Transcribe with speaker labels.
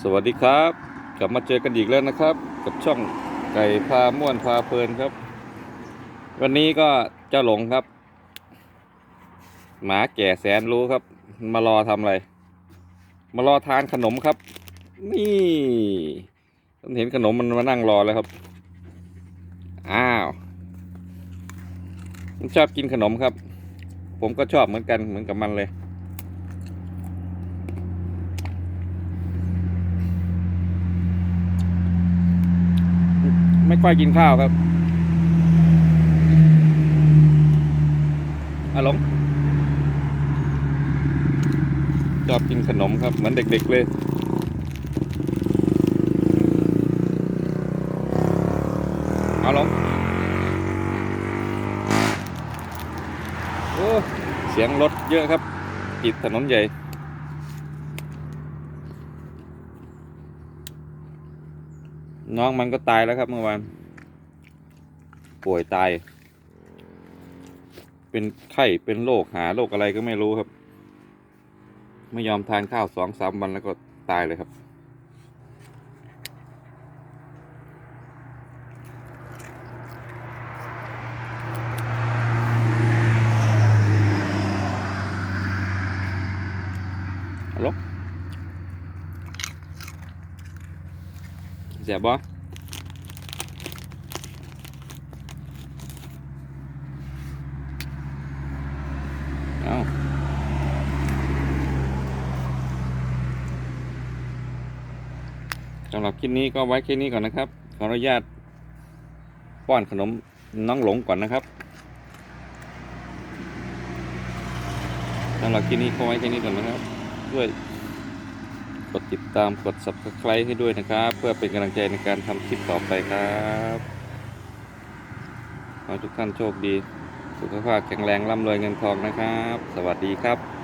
Speaker 1: สวัสดีครับ กลับมาเจอกันอีกแล้วนะครับ กับช่องไก่พาม่วนพาเพลินครับ วันนี้ก็เจ้าหลงครับ หมาแก่แสนรู้ครับ มารอทำอะไร มารอทานขนมครับ นี่ผมเห็นขนมมันมานั่งรอแล้วครับ อ้าวมันชอบกินขนมครับ ผมก็ชอบเหมือนกันเหมือนกับมันเลย ไม่ค่อยกินข้าวครับอาหลงชอบกินขนมครับ เหมือนเด็ก ๆ เลยเอาหลงโอ้เสียงรถเยอะครับติดถนนใหญ่ น้องมันก็ตายแล้วครับเมื่อวานป่วยตาย เป็นไข้เป็นโรคหาโรคอะไรก็ไม่รู้ครับ ไม่ยอมทานข้าวสองสามวันแล้วก็ตายเลยครับฮัลโห เสียบบ่เอาสำหรับคลิปนี้ก็ไว้แค่นี้ก่อนนะครับ ขออนุญาตป้อนขนมน้องหลงก่อนนะครับสำหรับคลิปนี้ก็ไว้แค่นี้ก่อนนะครับด้วย กดติดตามกด subscribe ให้ด้วยนะครับ เพื่อเป็นกำลังใจในการทำคลิปต่อไปครับขอทุกท่านโชคดี สุขภาพแข็งแรงร่ำรวยเงินทองนะครับ สวัสดีครับ